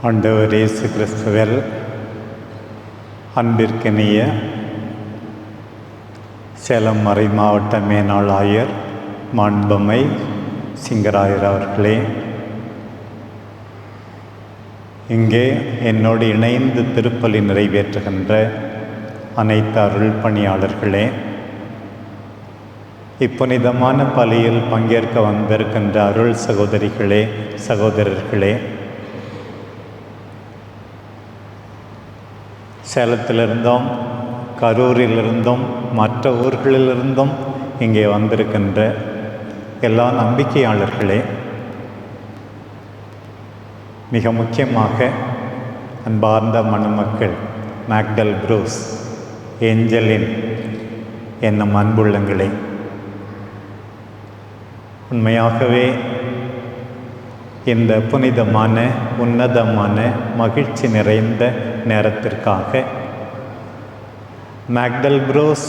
ஆண்டவர் இயேசு கிறிஸ்துவர் அன்பிற்கினிய சேலம் மறை மாவட்ட மேனாள் ஆயர் மாண்பமை சிங்கராயர் அவர்களே இங்கே என்னோடு இணைந்து திருப்பலி நிறைவேற்றுகின்ற அனைத்து அருள் பணியாளர்களே இப்புனிதமான பலியில் பங்கேற்க வந்திருக்கின்ற அருள் சகோதரிகளே சகோதரர்களே சேலத்திலிருந்தும் கரூரிலிருந்தும் மற்ற ஊர்களிலிருந்தும் இங்கே வந்திருக்கின்ற எல்லா நம்பிக்கையாளர்களே மிக முக்கியமாக அன்பார்ந்த மணமக்கள் மேக்டல் ப்ரூஸ் ஏஞ்சலின் என்னும் அன்புள்ளங்களே உண்மையாகவே இந்த புனிதமான உன்னதமான மகிழ்ச்சி நிறைந்த நேரத்திற்காக. மேக்டல் ப்ரோஸ்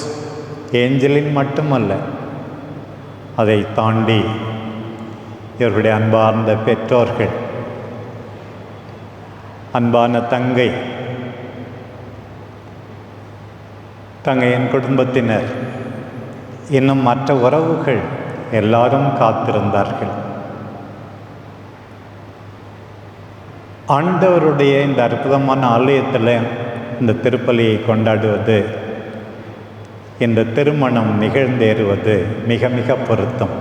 ஏஞ்சலின் மட்டுமல்ல அதை தாண்டி இவருடைய அன்பார்ந்த பெற்றோர்கள் அன்பான தங்கை தங்கையின் குடும்பத்தினர் இன்னும் மற்ற உறவுகள் எல்லாரும் காத்திருந்தார்கள். ஆண்டவருடைய இந்த அற்புதமான ஆலயத்தில் இந்த திருப்பலியை கொண்டாடுவது இந்த திருமணம் நிகழ்ந்தேறுவது மிக மிக பொருத்தம்.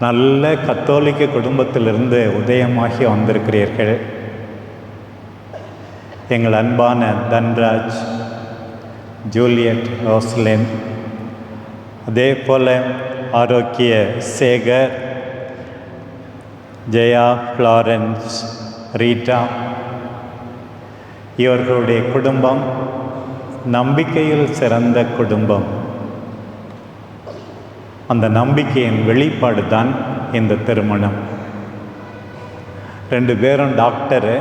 நல்ல கத்தோலிக்க குடும்பத்திலிருந்து உதயமாகி வந்திருக்கிறீர்கள். எங்கள் அன்பான தன்ராஜ் ஜூலியட் ரோஸ்லின் அதே போல் ஆரோக்கிய சேகர் ஜெயா ஃப்ளாரன்ஸ் ரீட்டா இவர்களுடைய குடும்பம் நம்பிக்கையில் சிறந்த குடும்பம். அந்த நம்பிக்கையின் வெளிப்பாடு தான் இந்த திருமணம். ரெண்டு பேரும் டாக்டரு.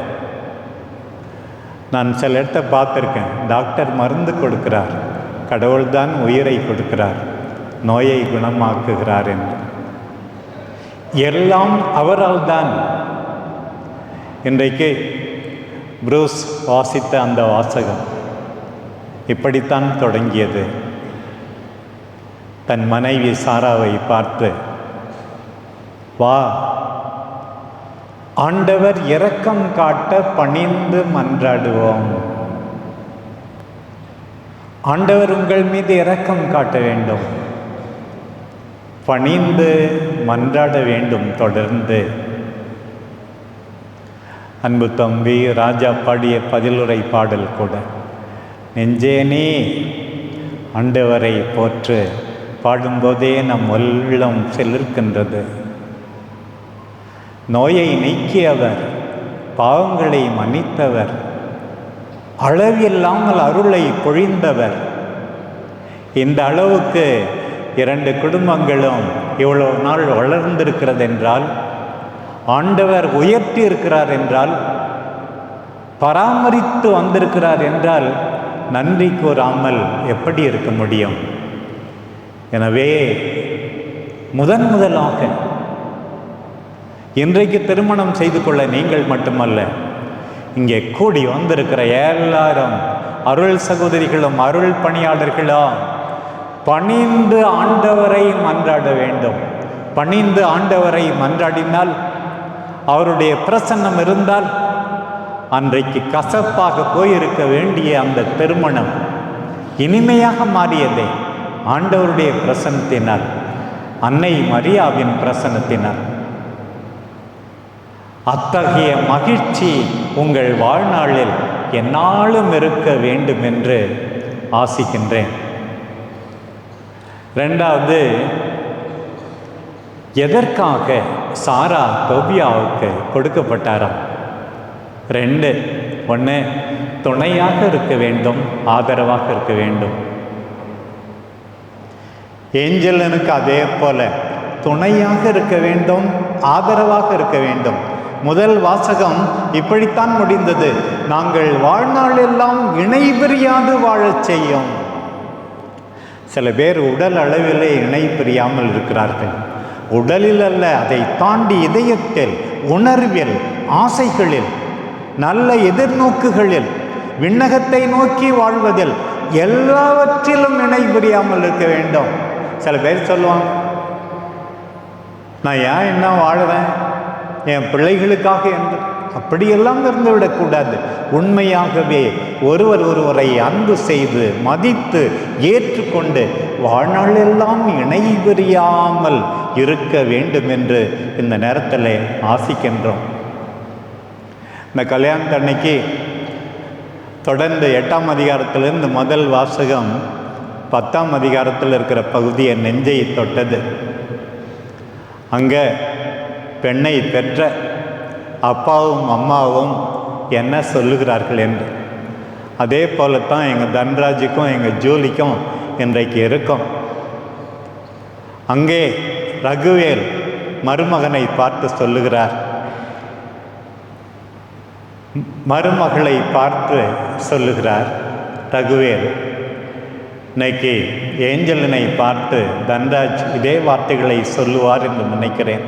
நான் சில இடத்த பார்த்துருக்கேன். டாக்டர் மருந்து கொடுக்கிறார். கடவுள்தான் உயிரை கொடுக்கிறார். நோயை குணமாக்குகிறார் என்று. எல்லாம் அவரால் தான் இன்றைக்கு ப்ரூஸ் வாசித்த அந்த வாசகம் இப்படித்தான் தொடங்கியது. தன் மனைவி சாராவை பார்த்து வா ஆண்டவர் இரக்கம் காட்ட பணிந்து மன்றாடுவோம். ஆண்டவர் உங்கள் மீது இரக்கம் காட்ட வேண்டும். பணிந்து மன்றாட வேண்டும் தொடர்ந்து. அன்பு தம்பி ராஜா பாடிய பதிலுரை பாடல் கூட. நெஞ்சேனே ஆண்டவரை போற்று. பாடும்போதே நம் உள்ளம் செல்லிருக்கின்றது நோயை நீக்கியவர் பாவங்களை மன்னித்தவர். அளவில்லாமல் அருளை பொழிந்தவர். இந்த அளவுக்கு இரண்டு குடும்பங்களும் இவ்வளோ நாள் வளர்ந்திருக்கிறது என்றால் ஆண்டவர் உயர்த்தி இருக்கிறார் என்றால் பராமரித்து வந்திருக்கிறார் என்றால் நன்றி கூறாமல் எப்படி இருக்க முடியும்? எனவே முதன் முதலாக இன்றைக்கு திருமணம் செய்து கொள்ள நீங்கள் மட்டுமல்ல இங்கே கூடி வந்திருக்கிற எல்லாரும் அருள் சகோதரிகளும் அருள் பணியாளர்களும் பணிந்து ஆண்டவரை மன்றாட வேண்டும். பணிந்து ஆண்டவரை மன்றாடினால் அவருடைய பிரசன்னம் இருந்தால் அன்றைக்கு கசப்பாக போயிருக்க வேண்டிய அந்த திருமணம் இனிமையாக மாறியதே. ஆண்டவருடைய பிரசனத்தினால் அன்னை மரியாவின் பிரசனத்தினால் அத்தகைய மகிழ்ச்சி உங்கள் வாழ்நாளில் என்னாலும் இருக்க வேண்டும் என்று ஆசிக்கின்றேன். ரெண்டாவது எதற்காக சாரா தொபியாவுக்கு கொடுக்கப்பட்டாராம்? ரெண்டு ஒன்று துணையாக இருக்க வேண்டும் ஆதரவாக இருக்க வேண்டும். ஏஞ்சலனுக்கு அதே போல துணையாக இருக்க வேண்டும் ஆதரவாக இருக்க வேண்டும். முதல் வாசகம் இப்படித்தான் முடிந்தது. நாங்கள் வாழ்நாளெல்லாம் இணைபிரியாது வாழச் செய்யும். சில பேர் உடல் அளவிலே இணை பிரியாமல் இருக்கிறார்கள். உடலில் அல்ல அதை தாண்டி இதயத்தில் உணர்வில் ஆசைகளில் நல்ல எதிர்நோக்குகளில் விண்ணகத்தை நோக்கி வாழ்வதில் எல்லாவற்றிலும் இணை புரியாமல் இருக்க வேண்டும். சில பேர் சொல்லுவாங்க நான் ஏன் என்ன வாழ்வேன்? என் பிள்ளைகளுக்காக என்று. அப்படியெல்லாம் இருந்து விடக்கூடாது உண்மையாகவே ஒருவர் ஒருவரை அன்பு செய்து மதித்து ஏற்றுக்கொண்டு வாழ்நாளெல்லாம் இணைபுறியாமல் இருக்க வேண்டும் என்று இந்த நேரத்தில் ஆசிக்கின்றோம். இந்த கல்யாணத்தன்னைக்கு தொடர்ந்து எட்டாம் அதிகாரத்திலிருந்து முதல் வாசகம் பத்தாம் அதிகாரத்தில் இருக்கிற பகுதியை நெஞ்சை தொட்டது. அங்கே பெண்ணை பெற்ற அப்பாவும் அம்மாவும் என்ன சொல்லுகிறார்கள் என்று. அதே போல தான் எங்கள் தன்ராஜுக்கும் எங்கள் ஜூலிக்கும் இன்றைக்கு இருக்கும். அங்கே ரகுவேல் மருமகனை பார்த்து சொல்லுகிறார். மருமகளை பார்த்து சொல்லுகிறார் ரகுவேல். இன்னைக்கு ஏஞ்சலினை பார்த்து தன்ராஜ் இதே வார்த்தைகளை சொல்லுவார் என்று நினைக்கிறேன்.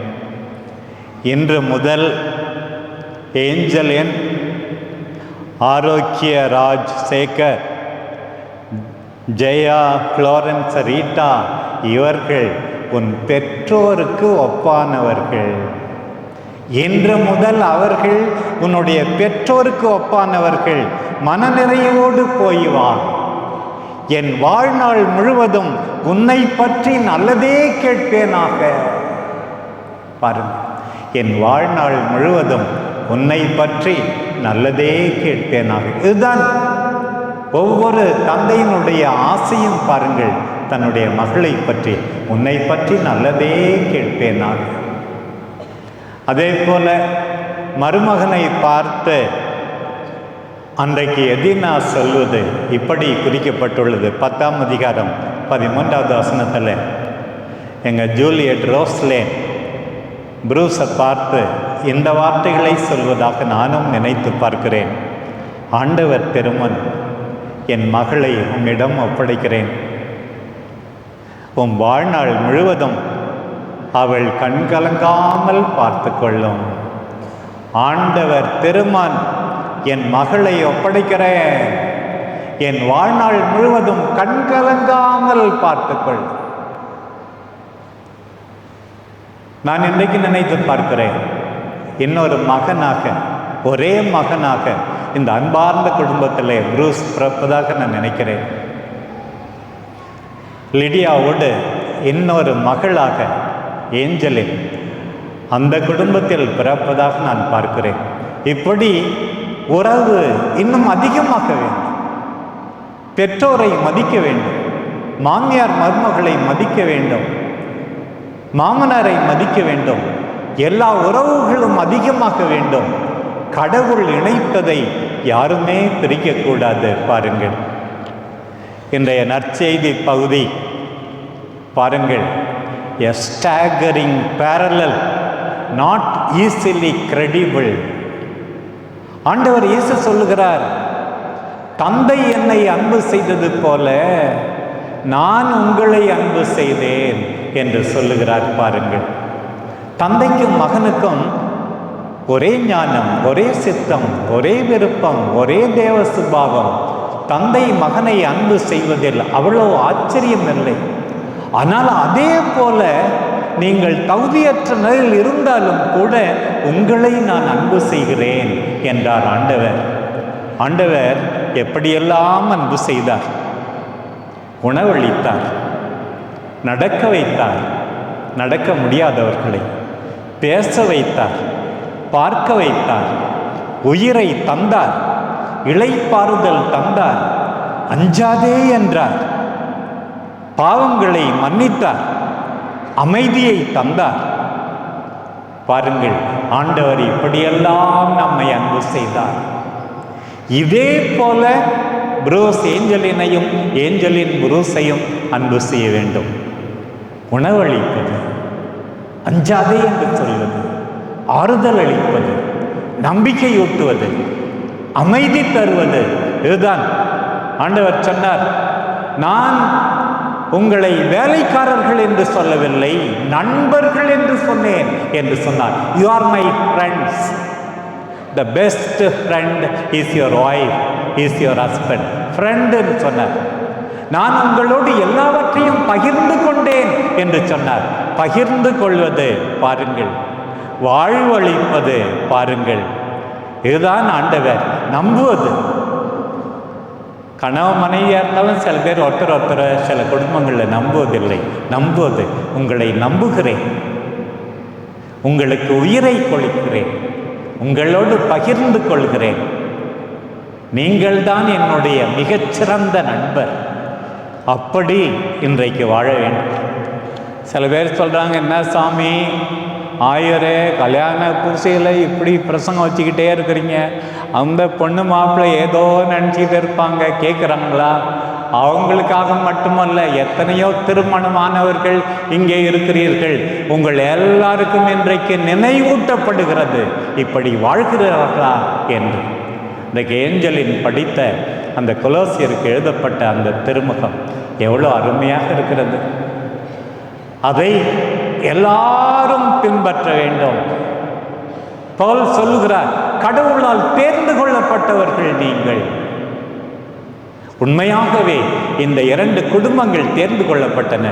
இன்று முதல் Angeline Arokiya Raj Sekar Jaya Florence Rita இவர்கள் உன் பெற்றோருக்கு ஒப்பானவர்கள். இன்று முதல் அவர்கள் உன்னுடைய பெற்றோருக்கு ஒப்பானவர்கள். மனநிறைவோடு போய் வா. என் வாழ்நாள் முழுவதும் உன்னை பற்றி நல்லதே கேட்பேனாக. பாருங்க என் வாழ்நாள் முழுவதும் உன்னை பற்றி நல்லதே கேட்பேனாக. இதுதான் ஒவ்வொரு தந்தையினுடைய ஆசையும் பாருங்கள். தன்னுடைய மகளை பற்றி உன்னை பற்றி நல்லதே கேட்பேனாக. அதே போல மருமகனை பார்த்து அன்றைக்கு எதினா சொல்வது இப்படி குறிக்கப்பட்டுள்ளது. பத்தாம் அதிகாரம் பதிமூன்றாவது வசனத்தில் எங்கள் ஜூலியட் ரோஸ்லேன் ப்ரூஸை பார்த்து இந்த வார்த்தைகளை சொல்வதாக நானும் நினைத்து பார்க்கிறேன். ஆண்டவர் பெருமன் என் மகளை உம்மிடம் ஒப்படைக்கிறேன். உம் வாழ்நாள் முழுவதும் அவள் கண்கலங்காமல் பார்த்து கொள்ளும். ஆண்டவர் திருமான் என் மகளை ஒப்படைக்கிறேன். என் வாழ்நாள் முழுவதும் கண்கலங்காமல் பார்த்துக்கொள் நான் இன்றைக்கு நினைத்து பார்க்கிறேன். இன்னொரு மகனாக ஒரே மகனாக இந்த அன்பார்ந்த குடும்பத்தில் ப்ரூஸ் பிறப்பதாக நான் நினைக்கிறேன். லிடியாவோடு இன்னொரு மகளாக ஏஞ்சலின் அந்த குடும்பத்தில் பிறப்பதாக நான் பார்க்கிறேன். இப்படி உறவு இன்னும் அதிகமாக வேண்டும். பெற்றோரை மதிக்க வேண்டும். மாமியார் மருமகளை மதிக்க வேண்டும். மாமனாரை மதிக்க வேண்டும். எல்லா உறவுகளும் அதிகமாக வேண்டும். கடவுள் இணைப்பதை யாருமே பிரிக்கக்கூடாது. பாருங்கள். இன்றைய நற்செய்தி பகுதி. பாருங்கள். A staggering parallel not easily credible ஆண்டவர் இயேசு சொல்லுகிறார் தந்தை என்னை அன்பு செய்தது போல நான் உங்களை அன்பு செய்தேன் என்று சொல்லுகிறார் பாருங்கள். தந்தைக்கும் மகனுக்கும் ஒரே ஞானம் ஒரே சித்தம் ஒரே விருப்பம் ஒரே தேவ சுபாவம். தந்தை மகனை அன்பு செய்வதில் அவ்வளோ ஆச்சரியம் இல்லை. ஆனால் அதே போல நீங்கள் தகுதியற்ற நிலையில் இருந்தாலும் கூட உங்களை நான் அன்பு செய்கிறேன் என்றார் ஆண்டவர். ஆண்டவர் எப்படியெல்லாம் அன்பு செய்தார்? உணவளித்தார் நடக்க வைத்தார் நடக்க முடியாதவர்களை பேச வைத்தார் பார்க்க வைத்தார் உயிரை தந்தார் இளைப்பாறுதல் தந்தார் அஞ்சாதே என்றார். பாவங்களை மன்னித்தார் அமைதியை தந்தார். பாருங்கள் ஆண்டவர் இப்படியெல்லாம் நம்மை அன்பு செய்தார். இதே போல புரூஸ் ஏஞ்சலினையும் ஏஞ்சலின் புரூஸையும் அன்பு செய்ய வேண்டும். உணவளிப்பது அஞ்சாதே என்று சொல்வது ஆறுதல் அளிப்பது நம்பிக்கையூட்டுவது அமைதி தருவது. இதுதான் ஆண்டவர் சொன்னார் நான் உங்களை வேலைக்காரர்கள் என்று சொல்லவில்லை நண்பர்கள் என்று சொன்னேன் என்று சொன்னார். You are my friends the best friend is your wife is your husband ஃப்ரெண்டுன்னு சொன்னார். நான் உங்களோடு எல்லாவற்றையும் பகிர்ந்து கொண்டேன் என்று சொன்னார். பகிர்ந்து கொள்வது பாருங்கள். வாழ்வழிப்பது பாருங்கள். இதுதான் ஆண்டவர் நம்புவது. கணவ மனைவியாக இருந்தாலும் சில பேர் ஒருத்தர் ஒருத்தர் சில குடும்பங்களில் நம்புவதில்லை. நம்புவது உங்களை நம்புகிறேன். உங்களுக்கு உயிரை கொளிக்கிறேன் உங்களோடு பகிர்ந்து கொள்கிறேன். நீங்கள்தான் என்னுடைய மிகச்சிறந்த நண்பர். அப்படி இன்றைக்கு வாழ வேண்டும். சில பேர் சொல்கிறாங்க என்ன சாமி? ஆயரே கல்யாண பூசையில் இப்படி பிரசங்கம் வச்சுக்கிட்டே இருக்கிறீங்க. அந்த பொண்ணு மாப்பிள்ளை ஏதோ நினச்சிட்டு இருப்பாங்க. கேட்குறாங்களா அவங்களுக்காக மட்டுமல்ல எத்தனையோ திருமணமானவர்கள் இங்கே இருக்கிறீர்கள். உங்கள் எல்லாருக்கும் இன்றைக்கு நினைவூட்டப்படுகிறது. இப்படி வாழ்கிறார்களா? என்று. இன்றைக்கு ஏஞ்சலின் படித்த அந்த குலோசியருக்கு எழுதப்பட்ட அந்த திருமுகம் எவ்வளோ அருமையாக இருக்கிறது. அதை எல்லாரும் பின்பற்ற வேண்டும். பவுல் சொல்லுகிறார் கடவுளால் தேர்ந்து கொள்ளப்பட்டவர்கள் நீங்கள். உண்மையாகவே இந்த இரண்டு குடும்பங்கள் தேர்ந்து கொள்ளப்பட்டன.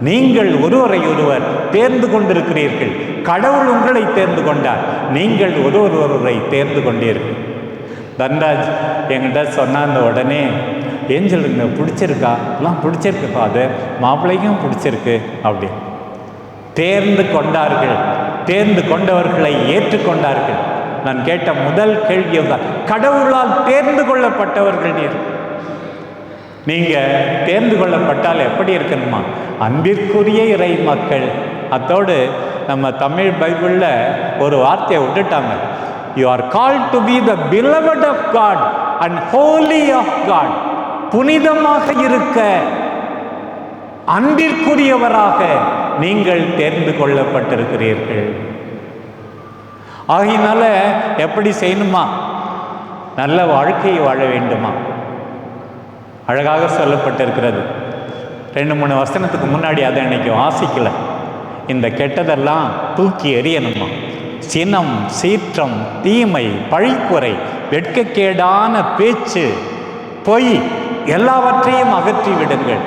நீங்கள் ஒருவரை ஒருவர் தேர்ந்து கொண்டிருக்கிறீர்கள். கடவுள் உங்களை தேர்ந்து கொண்டார். நீங்கள் ஒருவர் ஒருவரை தேர்ந்து கொண்டீர்கள். தன்ராஜ் என்கிட்ட சொன்ன அந்த உடனே பிடிச்சிருக்கா? எல்லாம் பிடிச்சிருக்கு ஃபாதர் மாப்பிள்ளைக்கும் பிடிச்சிருக்கு அப்படி. தேர்ந்து கொண்டார்கள். தேர்ந்து கொண்டவர்களை ஏற்றுக்கொண்டார்கள். நான் கேட்ட முதல் கேள்வி தான் கடவுளால் தேர்ந்து கொள்ளப்பட்டவர்கள் நீர். நீங்க தேர்ந்து கொள்ளப்பட்டால் எப்படி இருக்கணுமா? அன்பிற்குரிய இறை மக்கள். அத்தோடு நம்ம தமிழ் பைபிளில் ஒரு வார்த்தையை விட்டுட்டாங்க. You are call to be the beloved of God and holy of God புனிதமாக இருக்க அன்பிற்குரியவராக நீங்கள் தேர்ந்து கொள்ளப்பட்டிருக்கிறீர்கள். ஆகையினால எப்படி செய்யணுமா? நல்ல வாழ்க்கையை வாழ வேண்டுமா? அழகாக சொல்லப்பட்டிருக்கிறது. ரெண்டு மூணு வசனத்துக்கு முன்னாடி அதை எனக்கு வாசிக்கல. இந்த கெட்டதெல்லாம் தூக்கி எறியணுமா? சினம் சீற்றம் தீமை பழிக்குறை வெட்கக்கேடான பேச்சு பொய் எல்லாவற்றையும் அகற்றி விடுங்கள்.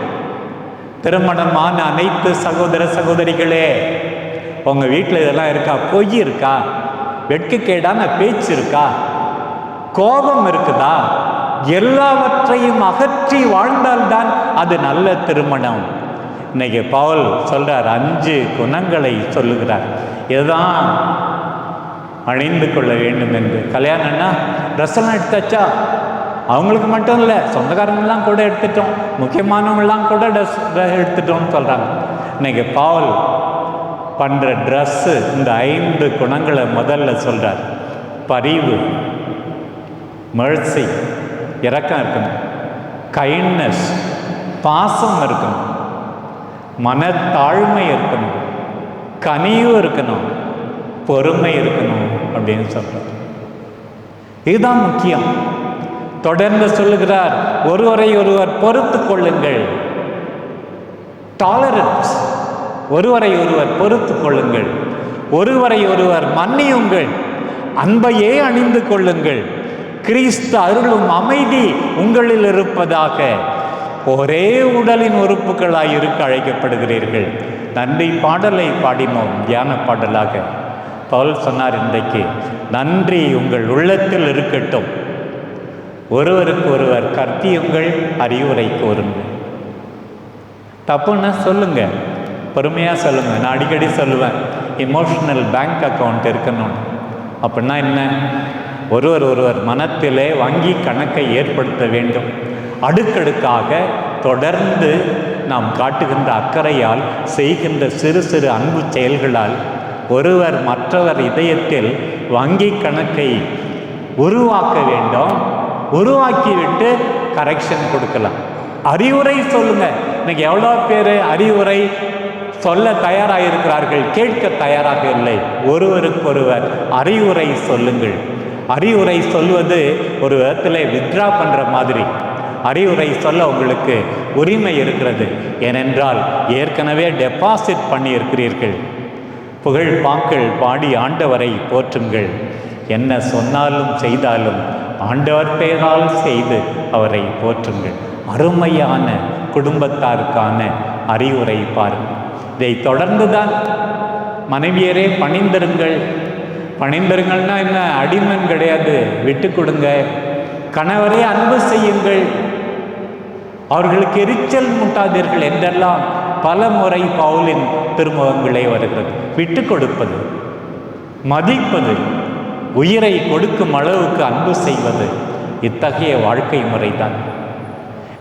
திருமணமான அனைத்து சகோதர சகோதரிகளே உங்க வீட்டில் இதெல்லாம் இருக்கா? பொய் இருக்கா? வெட்கக்கேடான பேச்சு இருக்கா? கோபம் இருக்குதா? எல்லாவற்றையும் அகற்றி வாழ்ந்தால்தான் அது நல்ல திருமணம். இன்னைக்கு பவுல் சொல்றார் அஞ்சு குணங்களை சொல்லுகிறார். இதுதான் அணிந்து கொள்ள வேண்டும் என்று. கல்யாணம்னா ட்ரெஸ்ஸெல்லாம் எடுத்தாச்சா? அவங்களுக்கு மட்டும் இல்லை சொந்தக்காரங்கெல்லாம் கூட எடுத்துட்டோம் முக்கியமானவங்களாம் கூட ட்ரெஸ் எடுத்துட்டோம்னு சொல்கிறாங்க இன்னைக்கு பால் பண்ணுற ட்ரெஸ்ஸு இந்த ஐந்து குணங்களை முதல்ல சொல்கிறார் பரிவு மெர்சி இறக்கம் இருக்கணும். கைண்ட்னஸ் பாசம் இருக்கணும். மனத்தாழ்மை இருக்கணும். கனிவு இருக்கணும். பொறுமை இருக்கணும் அப்படின்னு சொல்கிறார் இதுதான் முக்கியம். தொடர்ந்து சொல்லுகிறார் ஒருவரை ஒருவர் பொறுத்து கொள்ளுங்கள். டாலரன்ஸ் ஒருவரை ஒருவர் பொறுத்து கொள்ளுங்கள். ஒருவரை ஒருவர் மன்னியுங்கள். அன்பையே அணிந்து கொள்ளுங்கள். கிறிஸ்து அருளும் அமைதி உங்களில் இருப்பதாக ஒரே உடலின் உறுப்புகளாய் இருக்க அழைக்கப்படுகிறீர்கள். நன்றி பாடலை பாடினோம் தியான பாடலாக. பவுல் சொன்னார் இன்றைக்கு நன்றி உங்கள் உள்ளத்தில் இருக்கட்டும். ஒருவருக்கு ஒருவர் கர்த்தியுங்கள் அறிவுரை கூறுங்கள். தப்புன்னா சொல்லுங்க. பொறுமையாக சொல்லுங்க. நான் அடிக்கடி சொல்லுவேன் இமோஷனல் பேங்க் அக்கவுண்ட் இருக்கணும் அப்படின்னா என்ன? ஒருவர் ஒருவர் மனத்திலே வங்கி கணக்கை ஏற்படுத்த வேண்டும். அடுக்கடுக்காக தொடர்ந்து நாம் காட்டுகின்ற அக்கறையால் செய்கின்ற சிறு சிறு அன்பு செயல்களால் ஒருவர் மற்றவர் இதயத்தில் வங்கி கணக்கை உருவாக்க வேண்டும். உருவாக்கிவிட்டு கரெக்ஷன் கொடுக்கலாம். அறிவுரை சொல்லுங்க. இன்னைக்கு எவ்வளோ பேர் அறிவுரை சொல்ல தயாராக இருக்கிறார்கள் கேட்க தயாராக இல்லை. ஒருவருக்கொருவர் அறிவுரை சொல்லுங்கள். அறிவுரை சொல்வது ஒரு விதத்தில் வித்ரா பண்ணுற மாதிரி. அறிவுரை சொல்ல உங்களுக்கு உரிமை இருக்கிறது. ஏனென்றால் ஏற்கனவே டெபாசிட் பண்ணியிருக்கிறீர்கள். புகழ் பாக்கள் பாடி ஆண்டவரை போற்றுங்கள். என்ன சொன்னாலும் செய்தாலும் ஆண்டவர் பெயரால் செய்து அவரை போற்றுங்கள். அருமையான குடும்பத்தாருக்கான அறிவுரை பாருங்கள். இதை தொடர்ந்துதான் மனைவியரே பணிந்திருங்கள். பணிந்திருங்கள்னா என்ன? அடிமன் கிடையாது. விட்டு கொடுங்க. கணவரே அன்பு செய்யுங்கள். அவர்களுக்கு எரிச்சல் முட்டாதீர்கள் என்றெல்லாம் பல முறை பவுலின் திருமுகங்களே வருகிறது. விட்டு கொடுப்பது மதிப்பது உயிரை கொடுக்கும் அளவுக்கு அன்பு செய்வது இத்தகைய வாழ்க்கை முறைதான்.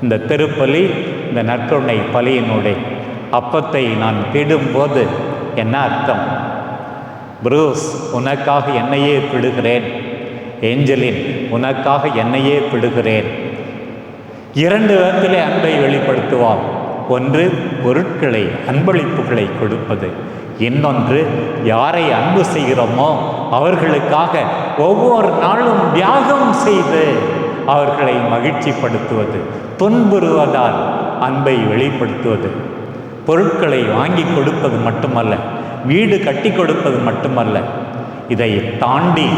இந்த திருப்பலி இந்த நற்கருணை பலியினுடைய அப்பத்தை நான் பிடும்போது என்ன அர்த்தம்? புரூஸ் உனக்காக என்னையே பிடுகிறேன். ஏஞ்சலின் உனக்காக என்னையே பிடுகிறேன். இரண்டு விதத்திலே அன்பை வெளிப்படுத்துவார் ஒன்று பொருட்களை அன்பளிப்புகளை கொடுப்பது. இன்னொன்று யாரை அன்பு செய்கிறோமோ அவர்களுக்காக ஒவ்வொரு நாளும் தியாகம் செய்து அவர்களை மகிழ்ச்சிப்படுத்துவது துன்புறுவதால் அன்பை வெளிப்படுத்துவது. பொருட்களை வாங்கி கொடுப்பது மட்டுமல்ல வீடு கட்டி கொடுப்பது மட்டுமல்ல இதை தாண்டி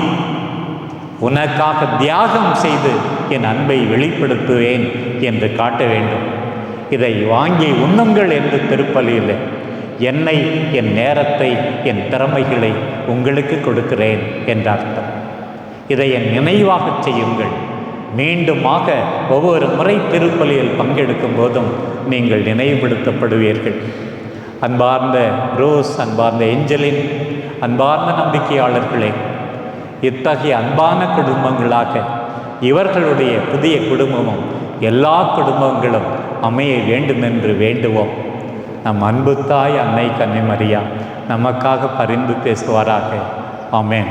உனக்காக தியாகம் செய்து என் அன்பை வெளிப்படுத்துவேன் என்று காட்ட வேண்டும். இதை வாங்கி உண்ணுங்கள் என்று திருப்பலியில் என்னை என் நேரத்தை என் திறமைகளை உங்களுக்கு கொடுக்கிறேன் என்ற அர்த்தம் இதை என் நினைவாகச் செய்யுங்கள். மீண்டுமாக ஒவ்வொரு முறை திருப்பலியில் பங்கெடுக்கும் போதும் நீங்கள் நினைவுபடுத்தப்படுவீர்கள். அன்பார்ந்த ரோஸ் அன்பார்ந்த ஏஞ்சலின் அன்பார்ந்த நம்பிக்கையாளர்களே இத்தகைய அன்பான குடும்பங்களாக இவர்களுடைய புதிய குடும்பமும் எல்லா குடும்பங்களும் அமைய வேண்டும் என்று வேண்டுவோம். நம் அன்பு தாய் அன்னை கன்னிமரியா நமக்காக பரிந்து பேசுவாராக. ஆமேன்.